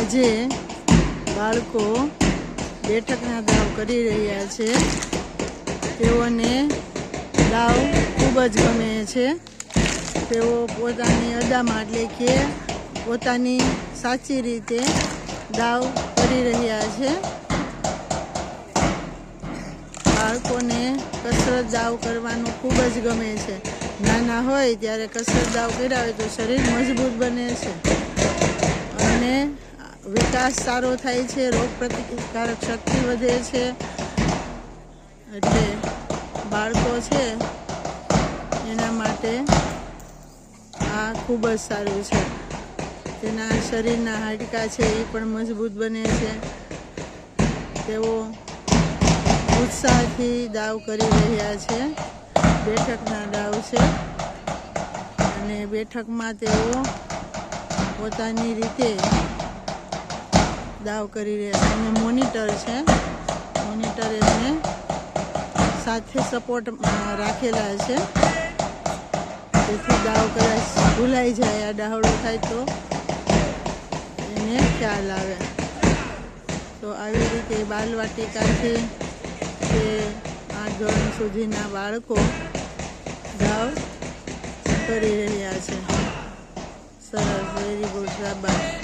આજે બાળકો બેઠકના દાવ કરી રહ્યા છે. તેઓને દાવ ખૂબ જ ગમે છે. તેઓ પોતાની અદામાં એટલે કે પોતાની સાચી રીતે દાવ કરી રહ્યા છે. બાળકોને કસરત દાવ કરવાનું ખૂબ જ ગમે છે. નાના હોય ત્યારે કસરત દાવ કર્યા હોય તો શરીર મજબૂત બને છે. વિકાસ સારો થાય છે, રોગ પ્રતિકારક શક્તિ વધે છે. એટલે બાળકો છે, એના માટે આ ખૂબ જ સારું છે. તેના શરીરના હાડકાં છે, એ પણ મજબૂત બને છે. તેઓ ઉત્સાહથી દાવ કરી રહ્યા છે. બેઠકના દાવ છે. અને બેઠકમાં તેઓ પોતાની રીતે દાવ કરી રહ્યા છે. અને મોનિટર છે. મોનિટર એમને સાથે સપોર્ટ રાખેલા છે. તેથી દાવ કદાચ ભૂલાઈ જાય, આ ડાહડો થાય તો એને ખ્યાલ આવે. તો આવી રીતે બાલવાટિકાથી તે આઠ ધોરણ સુધીના બાળકો દાવ કરી રહ્યા છે. સરસ વેરી ગુડ શાબાશ.